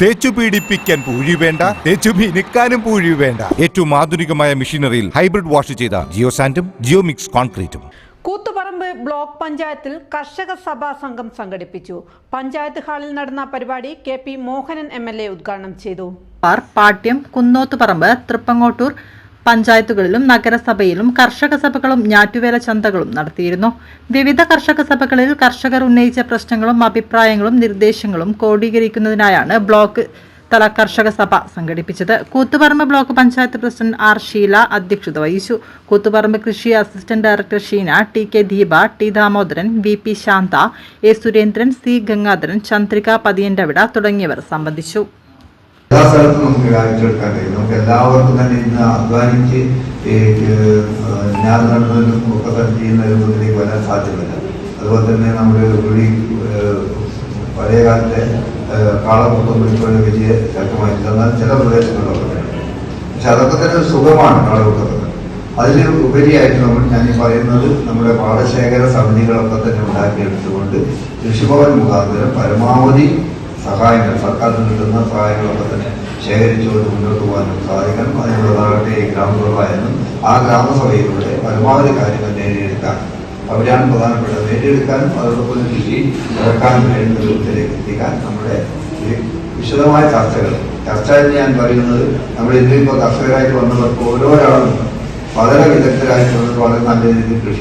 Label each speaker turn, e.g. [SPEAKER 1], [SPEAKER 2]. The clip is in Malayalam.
[SPEAKER 1] തേച്ചു പീഡിപ്പിക്കാൻ പൂഴി വേണ്ട തേച്ചു മിനുക്കാനും പൂഴി വേണ്ട. ഏറ്റവും ആധുനികമായ മെഷീനറിയിൽ ഹൈബ്രിഡ് വാഷ് ചെയ്ത ജിയോ സാൻഡും ജിയോ മിക്സ് കോൺക്രീറ്റും.
[SPEAKER 2] കൂത്തുപറമ്പ് ബ്ലോക്ക് പഞ്ചായത്തിൽ കർഷക സഭാ സംഘം സംഘടിപ്പിച്ചു. പഞ്ചായത്ത് ഹാളിൽ നടന്ന പരിപാടി K P Mohanan M L A ഉദ്ഘാടനം ചെയ്തു.
[SPEAKER 3] പാർ പാട്യം കുന്നോത്തുപറമ്പ് തൃപ്പങ്ങോട്ടൂർ പഞ്ചായത്തുകളിലും നഗരസഭയിലും കർഷക സഭകളും ഞാറ്റുവേല ചന്തകളും നടത്തിയിരുന്നു. വിവിധ കർഷക സഭകളിൽ കർഷകർ ഉന്നയിച്ച പ്രശ്നങ്ങളും അഭിപ്രായങ്ങളും നിർദ്ദേശങ്ങളും ക്രോഡീകരിക്കുന്നതിനായാണ് ബ്ലോക്ക് തല കർഷക സഭ സംഘടിപ്പിച്ചത്. Koothuparamba block panchayat president R Sheela അധ്യക്ഷത വഹിച്ചു. കൂത്തുപറമ്പ് കൃഷി assistant director Sheena T K Deepa T Damodaran V P Santha A Surendran C Gangadharan Chandrika Pathiyantavida തുടങ്ങിയവർ സംബന്ധിച്ചു.
[SPEAKER 4] എല്ലാ സ്ഥലത്തും നമുക്ക് കാഴ്ചവെക്കാൻ കഴിയും. നമുക്ക് എല്ലാവർക്കും തന്നെ ഇന്ന് അധ്വാനിച്ച് ഞാൻ നടന്നതിനും ഒക്കെ തന്നെ ചെയ്യുന്ന രൂപത്തിലേക്ക് വരാൻ സാധ്യമല്ല. അതുപോലെ തന്നെ നമ്മുടെ ഒരു പഴയ കാലത്തെ കാളപ്പുറത്തും പിടിപ്പോഴൊക്കെ വലിയ ശക്തമായിട്ടില്ല എന്നാൽ ചില പ്രദേശങ്ങളിലൊക്കെ പക്ഷെ അതൊക്കെ തന്നെ സുഖമാണ് കാളപ്പുറത്തൊക്കെ അതിൽ ഉപരിയായിട്ട് നമ്മൾ ഞാൻ ഈ പറയുന്നത് നമ്മുടെ പാടശേഖര സമിതികളൊക്കെ തന്നെ ഉണ്ടാക്കിയെടുത്തുകൊണ്ട് കൃഷിഭവൻ മുഖാന്തരം പരമാവധി സഹായങ്ങൾ സർക്കാരിൽ കിട്ടുന്ന സഹായങ്ങളൊക്കെ തന്നെ ശേഖരിച്ചുകൊണ്ട് മുന്നോട്ട് പോകാനും സാധിക്കണം അതിനുള്ളതാകട്ടെ ഈ ഗ്രാമസഭയെന്നും ആ ഗ്രാമസഭയിലൂടെ പരമാവധി കാര്യങ്ങൾ നേടിയെടുക്കാൻ അവരാണ് പ്രധാനപ്പെട്ടത്. നേടിയെടുക്കാനും അതോടൊപ്പം കൃഷി ഇറക്കാനും വേണ്ട രൂപത്തിലേക്ക് എത്തിക്കാൻ നമ്മുടെ വിശദമായ ചർച്ചകൾ. ചർച്ച എന്ന് ഞാൻ പറയുന്നത് നമ്മൾ ഇന്നിപ്പോൾ കർഷകരായിട്ട് വന്നവർക്ക് ഓരോരാളും വളരെ വിദഗ്ധരായിട്ടുള്ളത് വളരെ നല്ല രീതിയിൽ കൃഷി